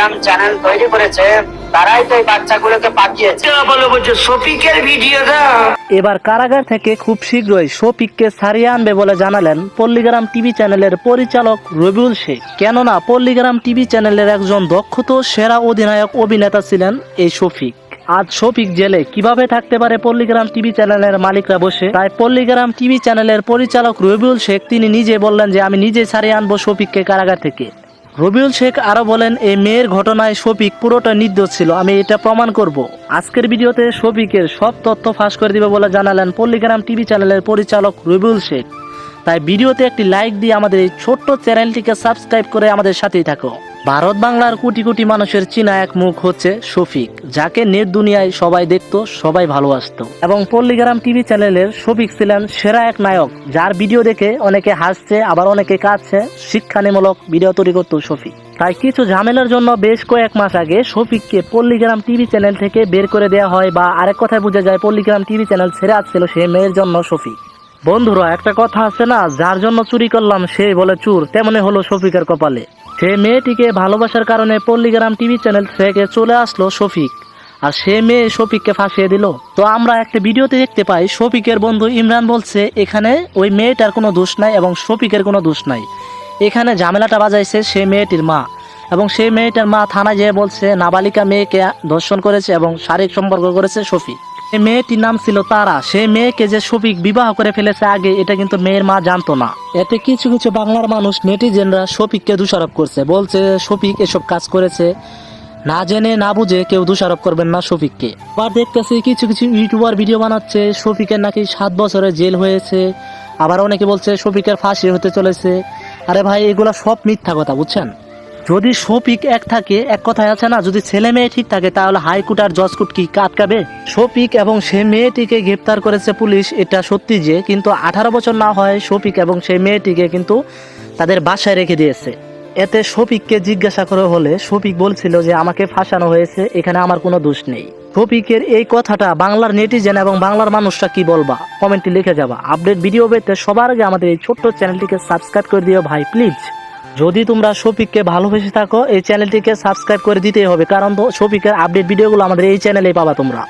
Telegram channel তৈরি করেছে তারাই তো এই বাচ্চাগুলোকে পাঠিয়েছে। বলো বলছো শফিকের ভিডিওটা এবার কারাগার থেকে খুব শীঘ্রই শফিককে ছাড়িয়ে আনবে বলে জানালেন পল্লীগ্রাম টিভি চ্যানেলের পরিচালক রবিউল শেখ। কেননা পল্লীগ্রাম টিভি চ্যানেলের একজন দক্ষত সেরা অধিনায়ক অভিনেতা ছিলেন এই শফিক। আজ শফিক জেলে কীভাবে থাকতে পারে পল্লীগ্রাম টিভি চ্যানেলের মালিকরা বসে? তাই পল্লীগ্রাম টিভি চ্যানেলের পরিচালক রবিউল শেখ তিনি নিজে বললেন যে আমি নিজে ছাড়িয়ে আনব শফিককে কারাগার থেকে। রবিউল শেখ আরও বলেন, এই মেয়ের ঘটনায় শফিক পুরোটা নির্দোষ ছিল, আমি এটা প্রমাণ করব। আজকের ভিডিওতে শফিকের সব তথ্য ফাঁস করে দিবে বলে জানালেন পল্লিগ্রাম টিভি চ্যানেলের পরিচালক রবিউল শেখ। তাই ভিডিওতে একটি লাইক দিয়ে আমাদের এই ছোট্ট চ্যানেলটিকে সাবস্ক্রাইব করে আমাদের সাথেই থাকো। ভারত বাংলার কোটি কোটি মানুষের চীনা এক মুখ হচ্ছে শফিক, যাকে নেট দুনিয়ায় সবাই দেখতো, সবাই ভালোবাসতো। এবং পল্লীগ্রাম টিভি চ্যানেলের শফিক ছিলেন সেরা এক নায়ক, যার ভিডিও দেখে অনেকে হাসছে, আবার অনেকে কাঁদছে শিক্ষানিমূলক ভিডিও তৈরি করতো শফিক। তাই কিছু ঝামেলার জন্য বেশ কয়েক মাস আগে শফিককে পল্লীগ্রাম টিভি চ্যানেল থেকে বের করে দেওয়া হয় বা আরেক কথায় বোঝা যায়, পল্লীগ্রাম টিভি চ্যানেল ছেড়ে আসছিল সে মেয়ের জন্য শফিক। বন্ধুরা, একটা কথা আছে না, যার জন্য চুরি করলাম সে বলে চুর, তেমনি হলো শফিকের কপালে। সে মেয়েটিকে ভালোবাসার কারণে পল্লীগ্রাম টিভি চ্যানেল থেকে চলে আসলো শফিক। আর সে মেয়ে শফিককে ফাঁসিয়ে দিল। তো আমরা একটা ভিডিওতে দেখতে পাই, শফিকের বন্ধু ইমরান বলছে, এখানে ওই মেয়েটার কোনো দোষ নাই এবং শফিকের কোনো দোষ নাই। এখানে ঝামেলাটা বাজাইছে সে মেয়েটির মা। এবং সেই মেয়েটার মা থানায় যেয়ে বলছে, নাবালিকা মেয়েকে ধর্ষণ করেছে এবং শারীরিক সম্পর্ক করেছে শফিক। মেয়েটির নাম ছিল তারা। সেই মেয়েকে যে শফিক বিবাহ করে ফেলেছে আগে, এটা কিন্তু মেয়ের মা জানতো না। এতে কিছু কিছু বাংলার মানুষ নেটিজেনরা শফিককে দোষারোপ করছে। বলছে শফিক এসব কাজ করেছে। না জেনে, না বুঝে কেউ দোষারোপ করবেন না শফিককে আবার দেখতেছি কিছু কিছু ইউটিউবার ভিডিও বানাচ্ছে শফিকের নাকি সাত বছরের জেল হয়েছে। আবার অনেকে বলছে শফিকের ফাঁসি হতে চলেছে। আরে ভাই, এগুলা সব মিথ্যা কথা, বুঝছেন? যদি শফিক এক থাকে, এক কথায় আছে না, যদি ছেলে মেয়ে ঠিক থাকে, তাহলে হাইকোর্ট আর জজকোর্ট কি আটকাবে? শফিক এবং সে মেয়েটিকে গ্রেপ্তার করেছে পুলিশ, এটা সত্যি যে, কিন্তু আঠারো বছর না হয় শফিক এবং সে মেয়েটিকে কিন্তু তাদের বাসায় রেখে দিয়েছে। এতে শফিককে জিজ্ঞাসা করে হলে শফিক বলছিল যে, আমাকে ফাঁসানো হয়েছে, এখানে আমার কোনো দোষ নেই। শফিকের এই কথাটা বাংলার নেটিজেন এবং বাংলার মানুষরা কি বলবা? কমেন্টে লিখে যাবা। আপডেট ভিডিও পেতে সবার আগে আমাদের এই ছোট্ট চ্যানেলটিকে সাবস্ক্রাইব করে দিও ভাই, প্লিজ। যদি তোমরা শফিককে ভালোবেসে থাকো, এই চ্যানেলটিকে সাবস্ক্রাইব করে দিতেই হবে, কারণ তো শফিকের আপডেট ভিডিওগুলো আমাদের এই চ্যানেলেই পাবা তোমরা।